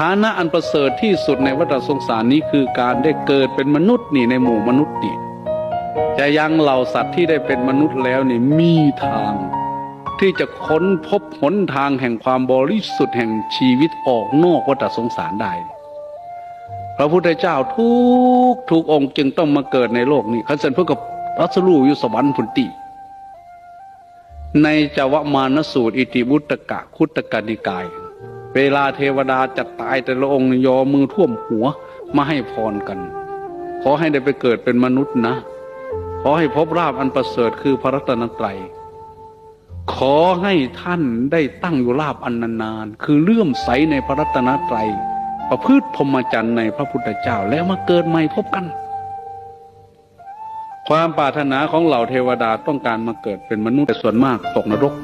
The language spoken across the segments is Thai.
ฐานะอันประเสริฐที่สุดในวัฏสงสารนี้คือการได้เกิดเป็นมนุษย์นี่ในหมู่มนุษย์นี่จะยังเหล่าสัตว์ที่ได้เป็นมนุษย์แล้วนี่มีทาง ที่จะค้นพบหนทางแห่งความบริสุทธิ์แห่งชีวิตออกนอกวัฏสงสารได้พระพุทธเจ้าทุกทุกองค์จึงต้องมาเกิดในโลกนี้ขันเสร็จเพื่อกับรัสรูอยู่สวรรค์พุนติ ในจวมานสูตร อิติบุตกะคุตกนิกาย เวลาเทวดาจะตายแต่ละองค์ยอมือท่วมหัวมาให้พรกัน ขอให้ได้ไปเกิดเป็นมนุษย์นะ ขอให้พบราบอันประเสริฐคือพระรัตนตรัย ขอให้ท่านได้ตั้งอยู่ราบอันนานๆคือเลื่อมใสในพระรัตนตรัย ประพฤติพรหมจรรย์ในพระพุทธเจ้าแล้วมาเกิดใหม่พบกัน ความปรารถนาของเหล่าเทวดาต้องการมาเกิดเป็นมนุษย์แต่ส่วนมากตกนรก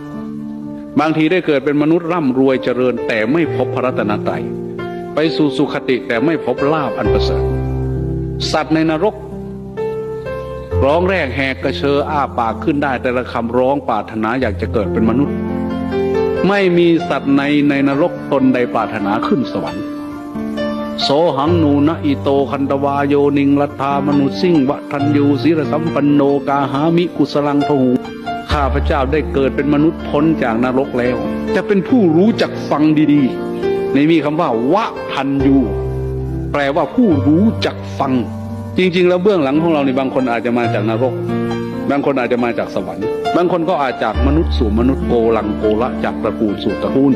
บางทีได้เกิดเป็นมนุษย์ร่ำรวยเจริญ แต่ไม่พบพระรัตนตรัยไปสู่สุคติแต่ไม่พบลาบอันประเสริฐสัตว์ในนรก ร้องแรกแหกกระเชออ้าปากขึ้นได้ แต่ละคำร้องปรารถนาอยากจะเกิดเป็นมนุษย์ ไม่มีสัตว์ในในนรกตนใดปรารถนาขึ้นสวรรค์โสหังนูนะอิโตคันตวาโยนิงลัทธามนุสิ่งวะทันยูศิรสัมปันโนกาหามิกุสลังพหู ข้าพเจ้าได้เกิดเป็นมนุษย์พ้นจากนรกแล้ว จะเป็นผู้รู้จักฟังดีๆ ในมีคำว่าวะทันยูแปลว่าผู้รู้จักฟัง จริง ๆ แล้วเบื้องหลังของเราในบางคนอาจจะมาจากนรก บางคนอาจจะมาจากสวรรค์ บางคนก็อาจจากมนุษย์สู่มนุษย์โกลังโกละจากตระกูลสู่ตระกูล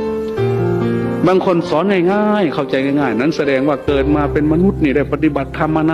บางคนสอนง่ายๆ เข้าใจง่ายๆ นั้นแสดงว่าเกิดมาเป็นมนุษย์นี่ได้ปฏิบัติธรรมมานาน